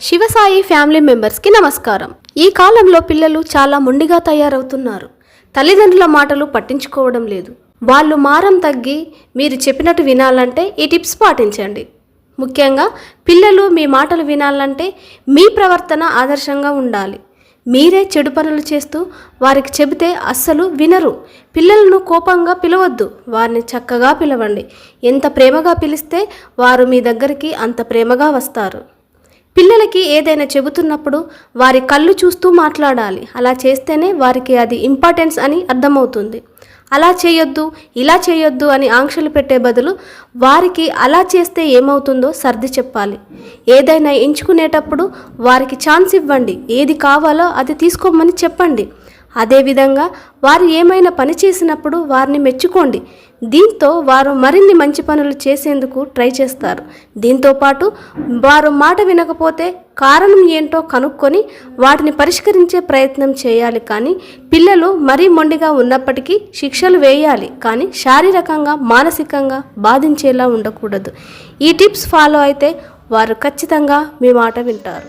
Shivasai family మెంబర్స్కి నమస్కారం. ఈ కాలంలో పిల్లలు చాలా మొండిగా తయారవుతున్నారు. తల్లిదండ్రుల మాటలు పట్టించుకోవడం లేదు. వాళ్ళు మారం తగ్గి మీరు చెప్పినట్టు వినాలంటే ఈ టిప్స్ పాటించండి. ముఖ్యంగా పిల్లలు మీ మాటలు వినాలంటే మీ ప్రవర్తన ఆదర్శంగా ఉండాలి. మీరే చెడు పనులు చేస్తూ వారికి చెబితే అస్సలు వినరు. పిల్లలను కోపంగా పిలవద్దు. వారిని చక్కగా పిలవండి. ఎంత ప్రేమగా పిలిస్తే వారు మీ దగ్గరికి అంత ప్రేమగా వస్తారు. పిల్లలకి ఏదైనా చెబుతున్నప్పుడు వారి కళ్ళు చూస్తూ మాట్లాడాలి. అలా చేస్తేనే వారికి అది ఇంపార్టెన్స్ అని అర్థమవుతుంది. అలా చేయొద్దు ఇలా చేయొద్దు అని ఆంక్షలు పెట్టే బదులు వారికి అలా చేస్తే ఏమవుతుందో సర్ది చెప్పాలి. ఏదైనా ఎంచుకునేటప్పుడు వారికి ఛాన్స్ ఇవ్వండి. ఏది కావాలో అది తీసుకోమని చెప్పండి. అదేవిధంగా వారు ఏమైనా పని చేసినప్పుడు వారిని మెచ్చుకోండి. దీంతో వారు మరిన్ని మంచి పనులు చేసేందుకు ట్రై చేస్తారు. దీంతో పాటు వారు మాట వినకపోతే కారణం ఏంటో కనుక్కొని వాటిని పరిష్కరించే ప్రయత్నం చేయాలి కానీ పిల్లలు మరీ మొండిగా ఉన్నప్పటికీ శిక్షలు వేయాలి కానీ శారీరకంగా మానసికంగా బాధించేలా ఉండకూడదు. ఈ టిప్స్ ఫాలో అయితే వారు ఖచ్చితంగా మీ మాట వింటారు.